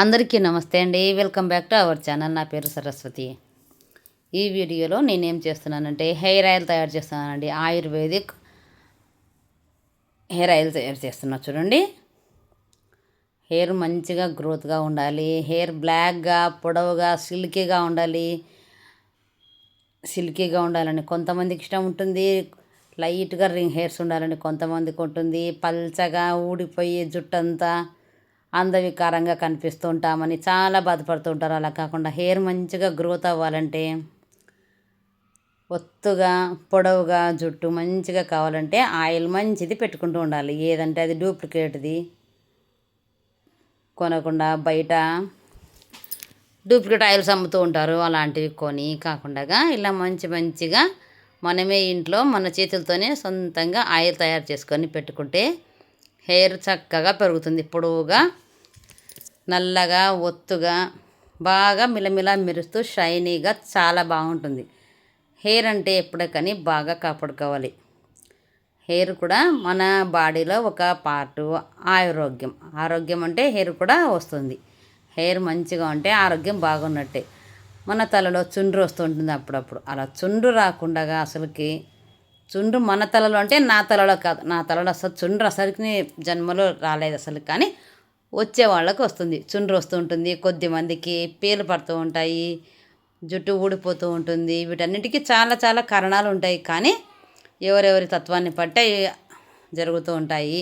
అందరికీ నమస్తే అండి. Welcome back to our channel నా పేరు సరస్వతి. ఈ వీడియోలో నేనేం చేస్తున్నానంటే హెయిర్ ఆయిల్ తయారు చేస్తున్నానండి. ఆయుర్వేదిక్ హెయిర్ ఆయిల్ తయారు చేస్తున్నా చూడండి. హెయిర్ మంచిగా గ్రోత్గా ఉండాలి. హెయిర్ బ్లాక్గా పొడవుగా సిల్కీగా ఉండాలి. సిల్కీగా ఉండాలని కొంతమందికి ఇష్టం ఉంటుంది. లైట్గా రింగ్ హెయిర్స్ ఉండాలని కొంతమందికి ఉంటుంది. పల్చగా ఊడిపోయి జుట్టంతా అందవికారంగా కనిపిస్తూ ఉంటామని చాలా బాధపడుతూ ఉంటారు అలా కాకుండా హెయిర్ మంచిగా గ్రోత్ అవ్వాలంటే ఒత్తుగా పొడవుగా జుట్టు మంచిగా కావాలంటే ఆయిల్ మంచిది పెట్టుకుంటూ ఉండాలి. ఏదంటే అది డూప్లికేట్ది. కొనకుండా బయట డూప్లికేట్ ఆయిల్స్ అమ్ముతూ ఉంటారు. అలాంటివి కొని కాకుండా ఇలా మంచి మంచిగా మనమే ఇంట్లో మన చేతులతోనే సొంతంగా ఆయిల్ తయారు చేసుకొని పెట్టుకుంటే హెయిర్ చక్కగా పెరుగుతుంది. పొడవుగా నల్లగా ఒత్తుగా బాగా మిలమిలా మెరుస్తూ షైనీగా చాలా బాగుంటుంది. హెయిర్ అంటే ఎప్పుడే కానీ బాగా కాపాడుకోవాలి. హెయిర్ కూడా మన బాడీలో ఒక పార్టు ఆరోగ్యం. ఆరోగ్యం అంటే హెయిర్ కూడా వస్తుంది. హెయిర్ మంచిగా ఉంటే ఆరోగ్యం బాగున్నట్టే. మన తలలో చుండ్రు వస్తుంటుంది అప్పుడప్పుడు. అలా చుండ్రు రాకుండా అసలుకి చుండ్రు మన తలలో అంటే నా తలలో కాదు. నా తలలో అసలు చుండ్రు అసలుకి జన్మలో రాలేదు అసలు. కానీ వచ్చే వాళ్ళకి వస్తుంది. చుండ్రు వస్తుంటుంది కొద్ది మందికి పేలు పడుతూ ఉంటాయి. జుట్టు ఊడిపోతూ ఉంటుంది. వీటన్నిటికీ చాలా చాలా కారణాలు ఉంటాయి. కానీ ఎవరెవరి తత్వాన్ని పట్టే జరుగుతూ ఉంటాయి.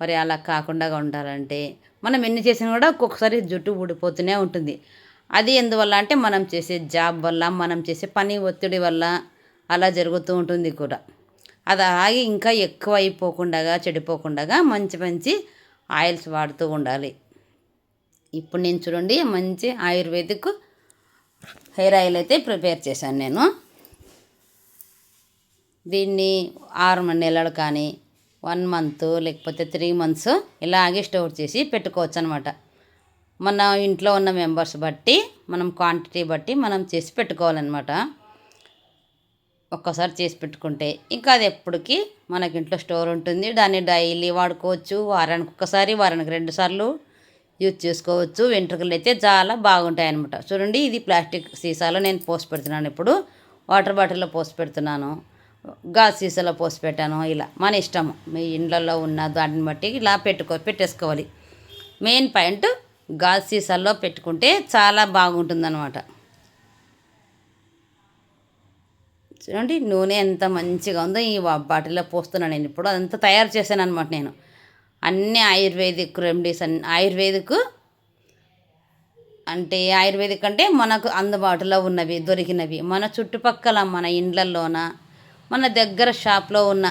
మరి అలా కాకుండా ఉండాలంటే మనం ఎన్ని చేసినా కూడా ఒక్కొక్కసారి జుట్టు ఊడిపోతూనే ఉంటుంది. అది ఎందువల్ల అంటే మనం చేసే జాబ్ వల్ల మనం చేసే పని ఒత్తిడి వల్ల అలా జరుగుతూ ఉంటుంది కూడా. అది ఆగి ఇంకా ఎక్కువ అయిపోకుండా చెడిపోకుండా మంచి మంచి ఆయిల్స్ వాడుతూ ఉండాలి. ఇప్పుడు నేను చూడండి మంచి ఆయుర్వేదిక్ హెయిర్ ఆయిల్ అయితే ప్రిపేర్ చేశాను నేను. దీన్ని ఆరు నెలలు కానీ వన్ మంత్ లేకపోతే త్రీ మంత్స్ ఇలాగే స్టోర్ చేసి పెట్టుకోవచ్చు అనమాట మన ఇంట్లో ఉన్న మెంబర్స్ బట్టి మనం క్వాంటిటీ బట్టి మనం చేసి పెట్టుకోవాలన్నమాట. ఒక్కసారి చేసి పెట్టుకుంటే ఇంకా అది ఎప్పటికీ మనకి ఇంట్లో స్టోర్ ఉంటుంది. దాన్ని డైలీ వాడుకోవచ్చు. వారానికి ఒకసారి వారానికి రెండు సార్లు యూజ్ చేసుకోవచ్చు. వెంట్రుకలు అయితే చాలా బాగుంటాయి అనమాట చూడండి ఇది ప్లాస్టిక్ సీసాలో నేను పోసి పెడుతున్నాను ఇప్పుడు. వాటర్ బాటిల్లో పోసి పెడుతున్నాను. గాజు సీసాలో పోసి పెట్టాను. ఇలా మన ఇష్టము మీ ఇండ్లలో ఉన్న దాన్ని బట్టి ఇలా పెట్టుకో పెట్టేసుకోవాలి. మెయిన్ పాయింట్ గాజు సీసాల్లో పెట్టుకుంటే చాలా బాగుంటుందన్నమాట. చూడండి నూనె ఎంత మంచిగా ఉందో ఈ బాటిల్లో పోస్తున్నాను నేను. ఇప్పుడు అదంతా తయారు చేశాను అనమాట నేను. అన్ని ఆయుర్వేదిక్ రెమెడీస్ అన్ని ఆయుర్వేదిక్ అంటే ఆయుర్వేదిక్ అంటే మనకు అందుబాటులో ఉన్నవి దొరికినవి. మన చుట్టుపక్కల మన ఇండ్లల్లోన మన దగ్గర షాప్లో ఉన్న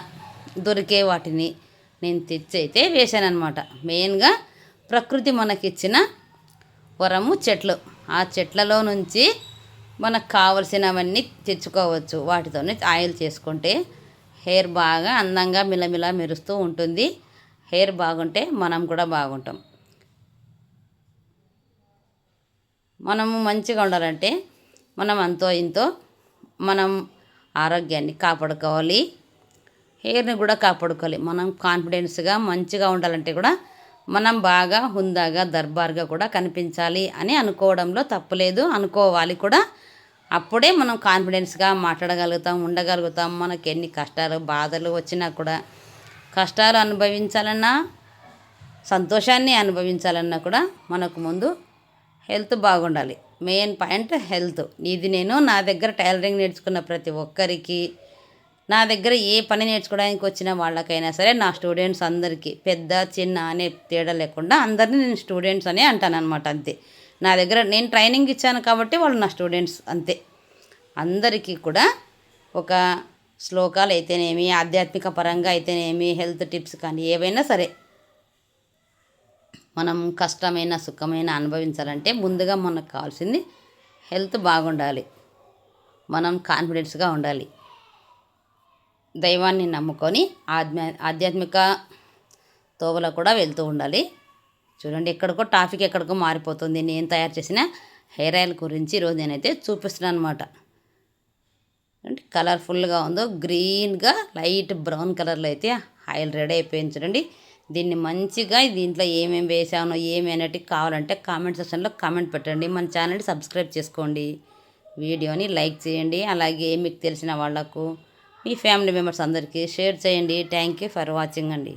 దొరికే వాటిని నేను తెచ్చి అయితే వేసాను అనమాట మెయిన్గా ప్రకృతి మనకిచ్చిన వరము చెట్లు. ఆ చెట్లలో నుంచి మనకు కావలసినవన్నీ తెచ్చుకోవచ్చు. వాటితోనే ఆయిల్ చేసుకుంటే హెయిర్ బాగా అందంగా మిలమిలా మెరుస్తూ ఉంటుంది. హెయిర్ బాగుంటే మనం కూడా బాగుంటాం. మనము మంచిగా ఉండాలంటే మనం అంతో ఇంతో మనం ఆరోగ్యాన్ని కాపాడుకోవాలి. హెయిర్ని కూడా కాపాడుకోవాలి. మనం కాన్ఫిడెన్స్గా మంచిగా ఉండాలంటే కూడా మనం బాగా హుందాగా దర్బార్గా కూడా కనిపించాలి అని అనుకోవడంలో తప్పులేదు. అనుకోవాలి కూడా. అప్పుడే మనం కాన్ఫిడెన్స్గా మాట్లాడగలుగుతాం ఉండగలుగుతాం. మనకి ఎన్ని కష్టాలు బాధలు వచ్చినా కూడా కష్టాలు అనుభవించాలన్నా సంతోషాన్ని అనుభవించాలన్నా కూడా మనకు ముందు హెల్త్ బాగుండాలి. Main point health. ఇది నేను నా దగ్గర టైలరింగ్ నేర్చుకున్న ప్రతి ఒక్కరికి నా దగ్గర ఏ పని నేర్చుకోవడానికి వచ్చిన వాళ్ళకైనా సరే నా స్టూడెంట్స్ అందరికీ పెద్ద చిన్న అనే తేడా లేకుండా అందరినీ నేను స్టూడెంట్స్ అనే అంటాను అనమాట అంతే. నా దగ్గర నేను ట్రైనింగ్ ఇచ్చాను కాబట్టి వాళ్ళు నా స్టూడెంట్స్ అంతే. అందరికీ కూడా ఒక శ్లోకాలు అయితేనేమి ఆధ్యాత్మిక పరంగా అయితేనేమి హెల్త్ టిప్స్ కానీ ఏవైనా సరే మనం కష్టమైన సుఖమైన అనుభవించాలంటే ముందుగా మనకు కావాల్సింది హెల్త్ బాగుండాలి. మనం కాన్ఫిడెన్స్గా ఉండాలి. దైవాన్ని నమ్ముకొని ఆధ్యా ఆధ్యాత్మిక తోవలో కూడా వెళ్తూ ఉండాలి. చూడండి ఎక్కడికో టాపిక్ ఎక్కడికో మారిపోతుంది. నేను తయారు చేసిన హెయిర్ ఆయిల్ గురించి ఈరోజు నేనైతే చూపిస్తున్నాను అనమాట అంటే కలర్ఫుల్గా ఉందో గ్రీన్గా లైట్ బ్రౌన్ కలర్లో అయితే ఆయిల్ రెడీ అయిపోయింది చూడండి. దీన్ని మంచిగా దీంట్లో ఏమేమి వేసానో ఏమైనట్టు కావాలంటే కామెంట్ సెక్షన్లో కామెంట్ పెట్టండి. మన ఛానల్ని సబ్స్క్రైబ్ చేసుకోండి. వీడియోని లైక్ చేయండి. అలాగే మీకు తెలిసిన వాళ్ళకు మీ ఫ్యామిలీ మెంబర్స్ అందరికీ షేర్ చేయండి. థ్యాంక్ యూ ఫర్ వాచింగ్ అండి.